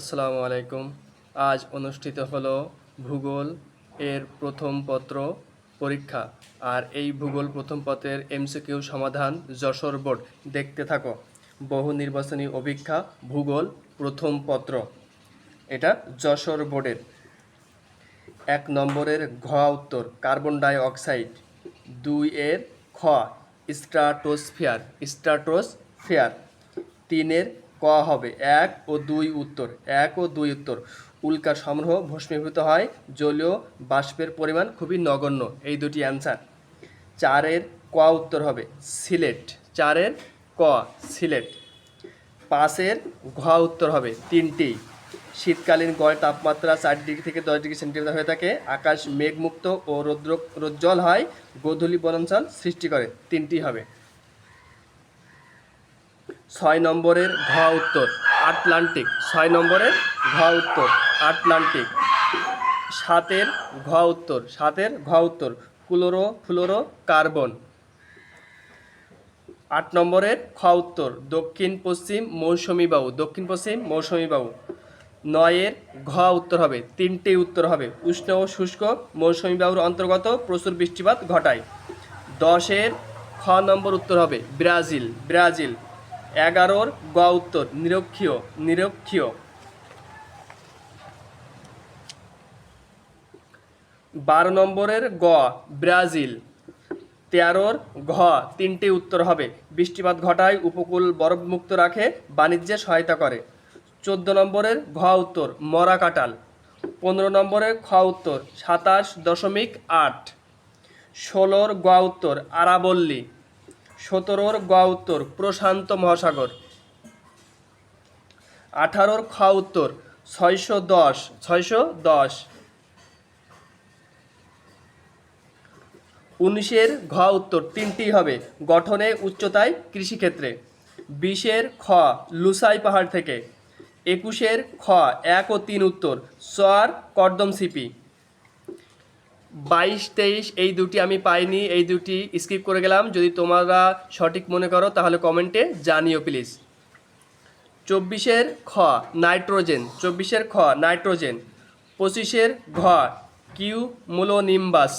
আসসালামু আলাইকুম। আজ অনুষ্ঠিত হলো ভূগোল এর প্রথম পত্র পরীক্ষা। আর এই ভূগোল প্রথম পত্রের এমসিকিউ সমাধান যশোর বোর্ড। দেখতে থাকো। বহু নির্বাচনী অভিক্ষা ভূগোল প্রথম পত্র। এটা যশোর বোর্ডের। এক নম্বরের ঘ উত্তর, কার্বন ডাই অক্সাইড দুই এর খ, স্ট্রাটোস্ফিয়ার স্ট্রাটোস্ফিয়ার। তিনের ক হবে? এক ও দুই উত্তর। এক ও দুই উত্তর। উল্কা সমূহ ভস্মীভূত হয়, জলীয় বাষ্পের পরিমাণ খুবই নগণ্য। এই দুটি অ্যান্সার চারের ক উত্তর হবে? সিলেট। চারের ক, সিলেট। পাঁচের ঘ উত্তর হবে? তিনটি। শীতকালীন গড় তাপমাত্রা চার ডিগ্রি থেকে দশ ডিগ্রি সেন্টিমিটার হয়ে থাকে। আকাশ মেঘমুক্ত ও রৌদ্র রোজ্জ্বল হয়। গোধূলি বনাঞ্চল সৃষ্টি করে। তিনটি হবে। ছয় নম্বরের ঘ উত্তর, আটলান্টিক। ছয় নম্বরের ঘ উত্তর, আটলান্টিক। সাতের ঘ উত্তর, সাতের ঘ উত্তর, ক্লোরো ফ্লোরো কার্বন আট নম্বরের খ উত্তর, দক্ষিণ, পশ্চিম, মৌসুমী বায়ু দক্ষিণ, পশ্চিম, মৌসুমী বায়ু নয়ের ঘ উত্তর হবে, তিনটে উত্তর হবে, উষ্ণ ও শুষ্ক মৌসুমী বায়ুর অন্তর্গত প্রচুর বৃষ্টিপাত ঘটায়। দশের খ নম্বর উত্তর হবে, ব্রাজিল ব্রাজিল। এগারোর গ উত্তর, নিরক্ষীয় নিরক্ষীয়। বারো নম্বরের গ, ব্রাজিল। তেরোর ঘ, তিনটি উত্তর হবে। বৃষ্টিপাত ঘটায় উপকূল বরফমুক্ত রাখে, বাণিজ্যে সহায়তা করে। চোদ্দ নম্বরের ঘ উত্তর, মরা কাটাল পনেরো নম্বরের খ উত্তর, সাতাশ দশমিক আট। ষোলোর গ উত্তর, আরাবল্লী। সতেরোর গ উত্তর, প্রশান্ত মহাসাগর। আঠারোর খ উত্তর, ছয়শো দশ ছয়শো দশ। উনিশের ঘ উত্তর তিনটি হবে, গঠনে, উচ্চতায়, কৃষিক্ষেত্রে। বিশের খ লুসাই পাহাড় থেকে। একুশের খ এক ও তিন উত্তর, চর, কর্দম সিপি। বাইশ, তেইশ, এই দুটি আমি পাইনি, এই দুটি স্কিপ করে গেলাম। যদি তোমরা সঠিক মনে করো, তাহলে কমেন্টে জানিও প্লিজ চব্বিশের খ নাইট্রোজেন চব্বিশের খ নাইট্রোজেন পঁচিশের ঘ কিউ মুলোনিম্বাস।